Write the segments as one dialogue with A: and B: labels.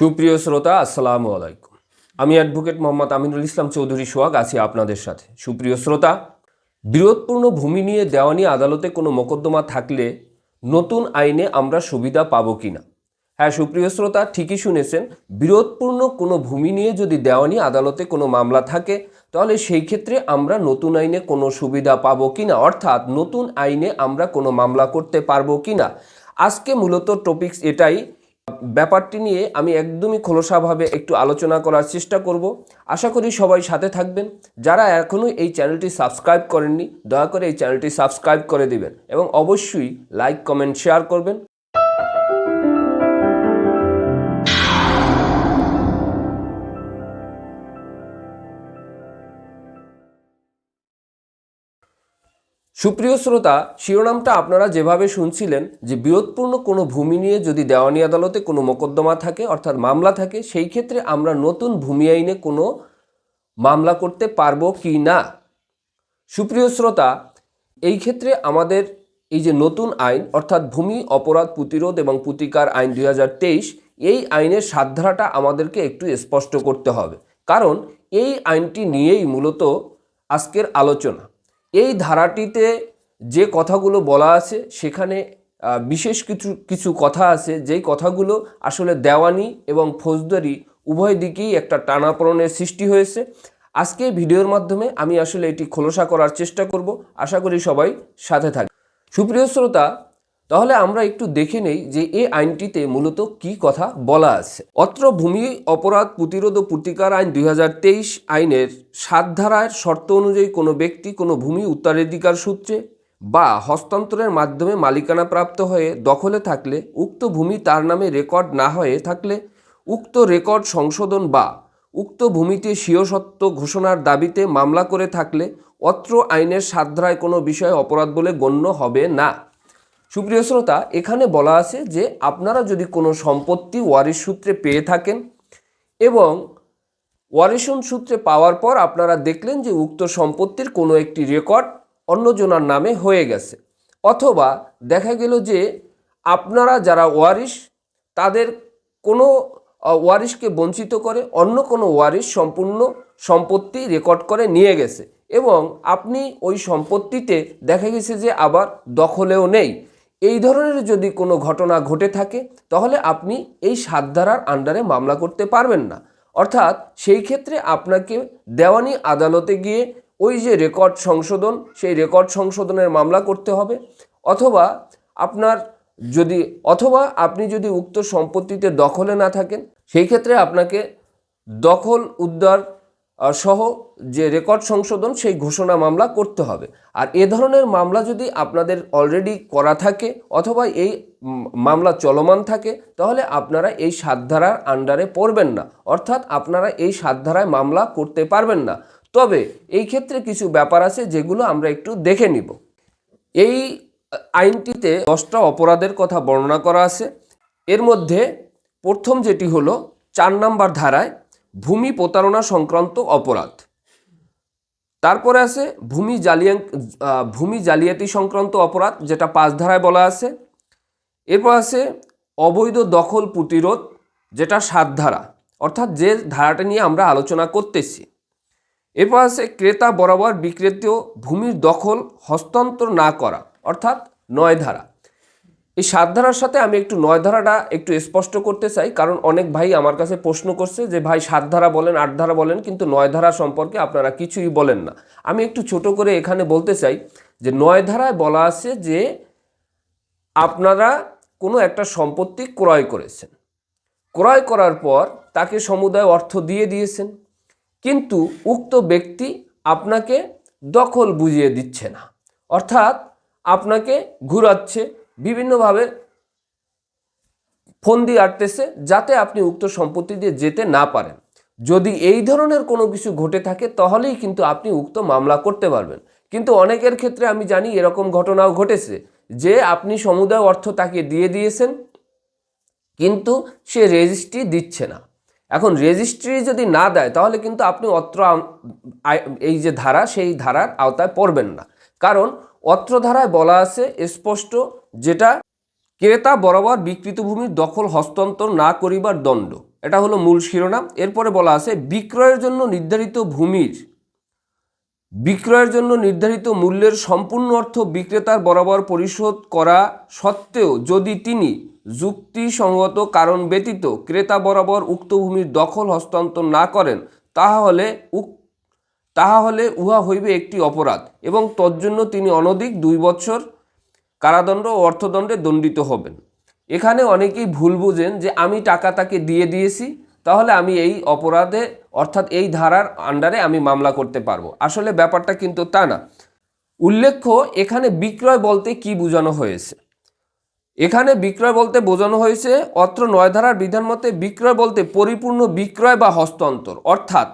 A: সুপ্রিয় শ্রোতা, আসসালামু আলাইকুম। আমি অ্যাডভোকেট মোহাম্মদ আমিনুল ইসলাম চৌধুরী সোহাগ, আছি আপনাদের সাথে। সুপ্রিয় শ্রোতা বিরোধপূর্ণ ভূমি নিয়ে দেওয়ানি আদালতে কোনো মোকদ্দমা থাকলে নতুন আইনে আমরা সুবিধা পাবো কিনা হ্যাঁ সুপ্রিয় শ্রোতা, ঠিকই শুনেছেন বিরোধপূর্ণ কোনো ভূমি নিয়ে যদি দেওয়ানি আদালতে কোনো মামলা থাকে, তাহলে সেই ক্ষেত্রে আমরা নতুন আইনে কোনো সুবিধা পাবো কি না? অর্থাৎ নতুন আইনে আমরা কোনো মামলা করতে পারব কিনা আজকে মূলত টপিকস এটাই ব্যাপারটি নিয়ে আমি একদমই খোলসাভাবে একটু আলোচনা করার চেষ্টা করব। আশা করি সবাই সাথে থাকবেন। যারা এখনও এই চ্যানেলটি সাবস্ক্রাইব করেননি, দয়া করে এই চ্যানেলটি সাবস্ক্রাইব করে দিবেন এবং অবশ্যই লাইক, কমেন্ট, শেয়ার করবেন। সুপ্রিয় শ্রোতা, শিরোনামটা আপনারা যেভাবে শুনছিলেন যে বিরোধপূর্ণ কোনো ভূমি নিয়ে যদি দেওয়ানি আদালতে কোনো মোকদ্দমা থাকে, অর্থাৎ মামলা থাকে, সেই ক্ষেত্রে আমরা নতুন ভূমি আইনে কোনো মামলা করতে পারব কি না? সুপ্রিয় শ্রোতা, এই ক্ষেত্রে আমাদের এই যে নতুন আইন, অর্থাৎ ভূমি অপরাধ প্রতিরোধ এবং প্রতিকার আইন দুই হাজার তেইশ, এই আইনের সাতধারাটা আমাদেরকে একটু স্পষ্ট করতে হবে। কারণ এই আইনটি নিয়েই মূলত আজকের আলোচনা। এই ধারাটিতে যে কথাগুলো বলা আছে, সেখানে বিশেষ কিছু কিছু কথা আছে, যেই কথাগুলো আসলে দেওয়ানি এবং ফৌজদারি উভয় দিকেই একটা টানাপড়নের সৃষ্টি হয়েছে। আজকে ভিডিওর মাধ্যমে আমি আসলে এটি খোলসা করার চেষ্টা করব। আশা করি সবাই সাথে থাকবে সুপ্রিয় শ্রোতা তাহলে আমরা একটু দেখে নেই যে এই আইনটিতে মূলত কি কথা বলা আছে। অত্র ভূমি অপরাধ প্রতিরোধ ও প্রতিকার আইন দুই হাজার তেইশ আইনের সাত ধারার শর্ত অনুযায়ী কোনো ব্যক্তি কোনো ভূমি উত্তরাধিকার সূত্রে বা হস্তান্তরের মাধ্যমে মালিকানা প্রাপ্ত হয়ে দখলে থাকলে, উক্ত ভূমি তার নামে রেকর্ড না হয়ে থাকলে, উক্ত রেকর্ড সংশোধন বা উক্ত ভূমিতে স্বীয় সত্ত্ব ঘোষণার দাবিতে মামলা করে থাকলে, অত্র আইনের সাত ধারায় কোনো বিষয় অপরাধ বলে গণ্য হবে না। সুপ্রিয় শ্রোতা, এখানে বলা আছে যে আপনারা যদি কোনো সম্পত্তি ওয়ারিশ সূত্রে পেয়ে থাকেন এবং ওয়ারিশন সূত্রে পাওয়ার পর আপনারা দেখলেন যে উক্ত সম্পত্তির কোনো একটি রেকর্ড অন্যজনার নামে হয়ে গেছে। অথবা দেখা গেল যে আপনারা যারা ওয়ারিশ, তাদের কোনো ওয়ারিশকে বঞ্চিত করে অন্য কোনো ওয়ারিশ সম্পূর্ণ সম্পত্তি রেকর্ড করে নিয়ে গেছে এবং আপনি ওই সম্পত্তিতে দেখা গেছে যে আবার দখলেও নেই। এই ধরনের যদি কোনো ঘটনা ঘটে থাকে, তাহলে আপনি এই সাত ধারার আন্ডারে মামলা করতে পারবেন না। অর্থাৎ সেই ক্ষেত্রে আপনাকে দেওয়ানি আদালতে গিয়ে ওই যে রেকর্ড সংশোধন, সেই রেকর্ড সংশোধনের মামলা করতে হবে। অথবা আপনার যদি, অথবা আপনি যদি উক্ত সম্পত্তিতে দখলে না থাকেন, সেই ক্ষেত্রে আপনাকে দখল উদ্ধার সহ যে রেকর্ড সংশোধন, সেই ঘোষণা মামলা করতে হবে। আর এ ধরনের মামলা যদি আপনাদের অলরেডি করা থাকে অথবা এই মামলা চলমান থাকে, তাহলে আপনারা এই সাত ধারার আন্ডারে পড়বেন না। অর্থাৎ আপনারা এই সাত ধারায় মামলা করতে পারবেন না। তবে এই ক্ষেত্রে কিছু ব্যাপার আছে যেগুলো আমরা একটু দেখে নিব। এই আইনটিতে দশটা অপরাধের কথা বর্ণনা করা আছে। এর মধ্যে প্রথম যেটি হলো, চার নাম্বার ধারায় ভূমি প্রতারণা সংক্রান্ত অপরাধ। তারপরে আছে ভূমি জালিয়াং ভূমি জালিয়াতি সংক্রান্ত অপরাধ, যেটা পাঁচ ধারায় বলা আছে। এরপর আছে অবৈধ দখল প্রতিরোধ, যেটা সাত ধারা। অর্থাৎ যে ধারাটা নিয়ে আমরা আলোচনা করতেছি। এরপর আছে ক্রেতা বরাবর বিক্রেত ভূমির দখল হস্তান্তর না করা, অর্থাৎ নয় ধারা। এই সাত ধারার সাথে আমি একটু নয় ধারাটা একটু স্পষ্ট করতে চাই, কারণ অনেক ভাই আমার কাছে প্রশ্ন করছে যে, ভাই, সাত ধারা বলেন, আট ধারা বলেন, কিন্তু নয় ধারা সম্পর্কে আপনারা কিছুই বলেন না। আমি একটু ছোট করে এখানে বলতে চাই যে, নয় ধারায় বলা আছে যে, আপনারা কোনো একটা সম্পত্তি ক্রয় করেছেন। ক্রয় করার পর তাকে সমুদায় অর্থ দিয়ে দিয়েছেন, কিন্তু উক্ত ব্যক্তি আপনাকে দখল বুঝিয়ে দিচ্ছে না। অর্থাৎ আপনাকে ঘুরাচ্ছে বিভিন্নভাবে ফন্দি আটতেছে যাতে আপনি উক্ত সম্পত্তি দিয়ে যেতে না পারেন। যদি এই ধরনের কোনো কিছু ঘটে থাকে, তাহলেই কিন্তু আপনি উক্ত মামলা করতে পারবেন। কিন্তু অনেকের ক্ষেত্রে আমি জানি এরকম ঘটনাও ঘটেছে যে আপনি সমুদায় অর্থ তাকে দিয়ে দিয়েছেন, কিন্তু সে রেজিস্ট্রি দিচ্ছে না। এখন রেজিস্ট্রি যদি না দেয়, তাহলে কিন্তু আপনি অত্র এই যে ধারা, সেই ধারার আওতায় পড়বেন না। কারণ অত্র ধারায় বলা আছে, স্পষ্ট যেটা ক্রেতা বরাবর বিকৃত ভূমির দখল হস্তান্তর না করিবার দণ্ড। এটা হলো মূল শিরোনাম। এরপরে বলা আছে, বিক্রয়ের জন্য নির্ধারিত ভূমির, বিক্রয়ের জন্য নির্ধারিত মূল্যের সম্পূর্ণ অর্থ বিক্রেতার বরাবর পরিশোধ করা সত্ত্বেও যদি তিনি যুক্তিসঙ্গত কারণ ব্যতীত ক্রেতা বরাবর উক্ত ভূমির দখল হস্তান্তর না করেন, তাহলে উক তাহা হলে উহা হইবে একটি অপরাধ এবং তজ্জন্য তিনি অনধিক দুই বছর কারাদণ্ড ও অর্থদণ্ডে দণ্ডিত হবেন। এখানে অনেকেই ভুল বুঝেন যে আমি টাকা তাকে দিয়ে দিয়েছি, তাহলে আমি এই অপরাধে, অর্থাৎ এই ধারার আন্ডারে আমি মামলা করতে পারব। আসলে ব্যাপারটা কিন্তু তা না। উল্লেখ্য, এখানে বিক্রয় বলতে কি বোঝানো হয়েছে? এখানে বিক্রয় বলতে বোঝানো হয়েছে, অত্র নয় ধারার বিধান মতে বিক্রয় বলতে পরিপূর্ণ বিক্রয় বা হস্তান্তর। অর্থাৎ,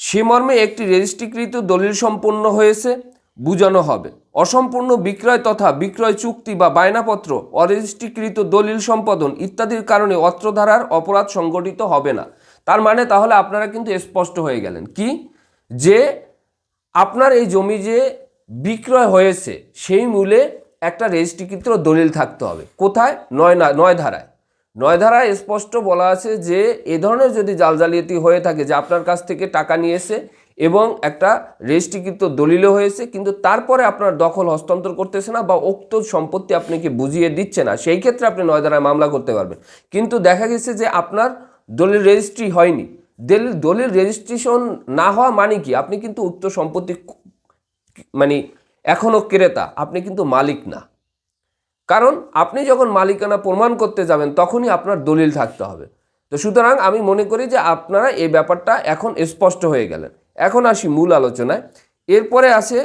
A: সে মর্মে একটি রেজিস্ট্রিকৃত দলিল সম্পন্ন হয়েছে, বোঝানো হবে। অসম্পূর্ণ বিক্রয় তথা বিক্রয় চুক্তি বা বায়নাপত্র, অরেজিস্ট্রিকৃত দলিল সম্পাদন ইত্যাদির কারণে অত্র ধারার অপরাধ সংগঠিত হবে না। তার মানে তাহলে আপনারা কিন্তু স্পষ্ট হয়ে গেলেন। কি? যে আপনার এই জমি যে বিক্রয় হয়েছে, সেই মূলে একটা রেজিস্ট্রিকৃত দলিল থাকতে হবে। কোথায়? নয় না, নয় ধারায়। নয় ধারায় স্পষ্ট বলা আছে যে, এ ধরনের যদি জালজালিয়াতি হয়ে থাকে যে আপনার কাছ থেকে টাকা নিয়েছে এবং একটা রেজিস্ট্রিকৃত দলিলও হয়েছে, কিন্তু তারপরে আপনার দখল হস্তান্তর করতেছে না বা উক্ত সম্পত্তি আপনাকে বুঝিয়ে দিচ্ছে না। সেই ক্ষেত্রে আপনি নয় ধারায় মামলা করতে পারবেন। কিন্তু দেখা গেছে যে আপনার দলিল রেজিস্ট্রি হয়নি। দলিল দলিল রেজিস্ট্রেশন না হওয়া মানে কি? আপনি কিন্তু উক্ত সম্পত্তি মানে এখনও ক্রেতা, আপনি কিন্তু মালিক না। কারণ আপনি যখন মালিকানা প্রমাণ করতে যাবেন, তখনই আপনার দলিল থাকতে হবে। তো সুতরাং আমি মনে করি যে আপনারা এই ব্যাপারটা এখন স্পষ্ট হয়ে গেলেন। এখন আসি মূল আলোচনায়। এরপরে আছে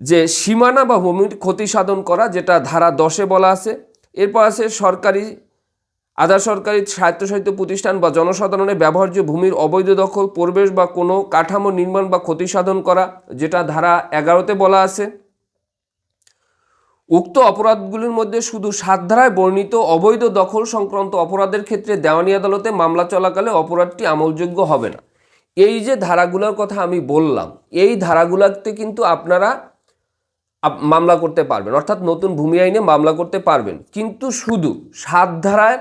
A: যে সীমানা বা ভূমির ক্ষতি সাধন করা, যেটা ধারা দশে বলা আছে। এরপর আছে সরকারি, আধা সরকারি স্বায়ত্তশাসিত প্রতিষ্ঠান বা জনসাধারণের ব্যবহার্য ভূমির অবৈধ দখল, প্রবেশ বা কোনো কাঠামো নির্মাণ বা ক্ষতি সাধন করা, যেটা ধারা এগারোতে বলা আছে। উক্ত অপরাধগুলির মধ্যে শুধু সাত ধারায় বর্ণিত অবৈধ দখল সংক্রান্ত অপরাধের ক্ষেত্রে দেওয়ানি আদালতে মামলা চলাকালে অপরাধটি আমলযোগ্য হবে না। এই যে ধারাগুলোর কথা আমি বললাম, এই ধারাগুলোতে কিন্তু আপনারা মামলা করতে পারবেন। অর্থাৎ নতুন ভূমি আইনে মামলা করতে পারবেন। কিন্তু শুধু সাত ধারায়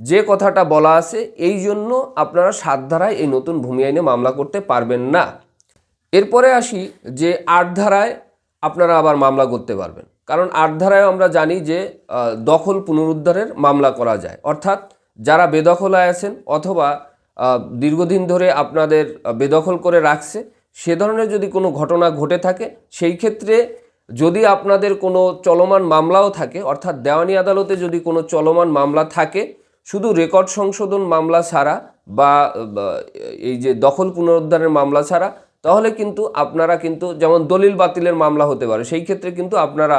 A: যে কথাটা বলা আছে, এই জন্য আপনারা সাত ধারায় এই নতুন ভূমি আইনে মামলা করতে পারবেন না। এরপরে আসি যে আট ধারায় আপনারা আবার মামলা করতে পারবেন। কারণ আট ধারায় আমরা জানি যে দখল পুনরুদ্ধারের মামলা করা যায়। অর্থাৎ যারা বেদখলায় আছেন অথবা দীর্ঘদিন ধরে আপনাদের বেদখল করে রাখছে। সে ধরনের যদি কোনো ঘটনা ঘটে থাকে, সেই ক্ষেত্রে যদি আপনাদের কোনো চলমান মামলাও থাকে, অর্থাৎ দেওয়ানি আদালতে যদি কোনো চলমান মামলা থাকে, শুধু রেকর্ড সংশোধন মামলা ছাড়া বা, এই যে দখল পুনরুদ্ধারের মামলা ছাড়া, তাহলে কিন্তু আপনারা কিন্তু, যেমন দলিল বাতিলের মামলা হতে পারে, সেই ক্ষেত্রে কিন্তু আপনারা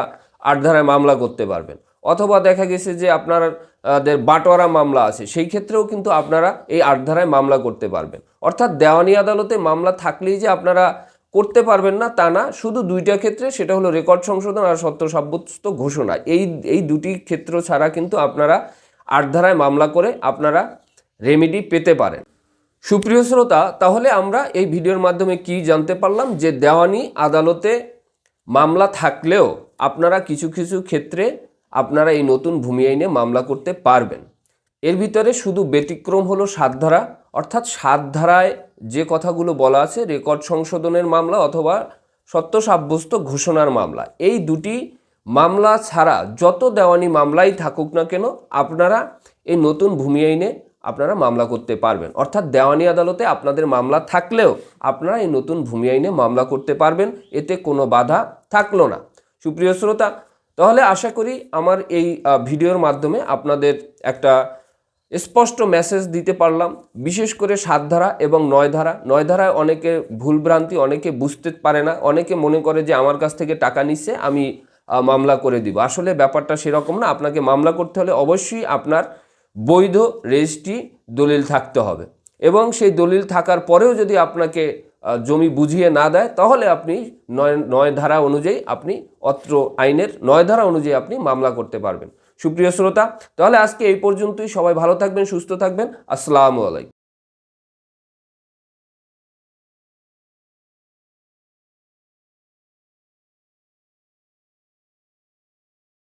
A: আট ধারায় মামলা করতে পারবেন। অথবা দেখা গেছে যে আপনাদের বাটোয়ারা মামলা আছে, সেই ক্ষেত্রেও কিন্তু আপনারা এই আট ধারায় মামলা করতে পারবেন। অর্থাৎ দেওয়ানি আদালতে মামলা থাকলেই যে আপনারা করতে পারবেন না, তা না, শুধু দুইটা ক্ষেত্রে, সেটা হলো রেকর্ড সংশোধন আর সত্য সাব্যস্ত ঘোষণা। এই এই দুটি ক্ষেত্র ছাড়া কিন্তু আপনারা আট ধারায় মামলা করে আপনারা রেমেডি পেতে পারেন। সুপ্রিয় শ্রোতা, তাহলে আমরা এই ভিডিওর মাধ্যমে কি জানতে পারলাম যে দেওয়ানি আদালতে মামলা থাকলেও আপনারা কিছু কিছু ক্ষেত্রে আপনারা এই নতুন ভূমি আইনে মামলা করতে পারবেন। এর ভিতরে শুধু ব্যতিক্রম হলো সাত ধারা, অর্থাৎ সাত ধারায় যে কথাগুলো বলা আছে, রেকর্ড সংশোধনের মামলা অথবা সত্য সাব্যস্ত ঘোষণার মামলা। এই দুটি মামলা ছাড়া যত দেওয়ানি মামলাই থাকুক না কেন, আপনারা এই নতুন ভূমি আইনে আপনারা মামলা করতে পারবেন। অর্থাৎ দেওয়ানি আদালতে আপনাদের মামলা থাকলেও আপনারা এই নতুন ভূমি আইনে মামলা করতে পারবেন, এতে কোনো বাধা থাকল না। সুপ্রিয় শ্রোতা তাহলে আশা করি আমার এই ভিডিওর মাধ্যমে আপনাদের একটা স্পষ্ট মেসেজ দিতে পারলাম। বিশেষ করে সাত ধারা এবং নয় ধারা। নয় ধারায় অনেকে ভুলভ্রান্তি, অনেকে বুঝতে পারে না, অনেকে মনে করে যে আমার কাছ থেকে টাকা নিচ্ছে, আমি মামলা করে দিব। আসলে ব্যাপারটা সেরকম না। আপনাকে মামলা করতে হলে অবশ্যই আপনার বৈধ রেজিস্ট্রি দলিল থাকতে হবে। এবং সেই দলিল থাকার পরেও যদি আপনাকে জমি বুঝিয়ে না দেয়, তাহলে আপনি নয় নয় ধারা অনুযায়ী আপনি অত্র আইনের নয় ধারা অনুযায়ী আপনি মামলা করতে পারবেন। সুপ্রিয় শ্রোতা, তাহলে আজকে এই পর্যন্তই। সবাই ভালো থাকবেন, সুস্থ থাকবেন। আসসালামু আলাইকুম।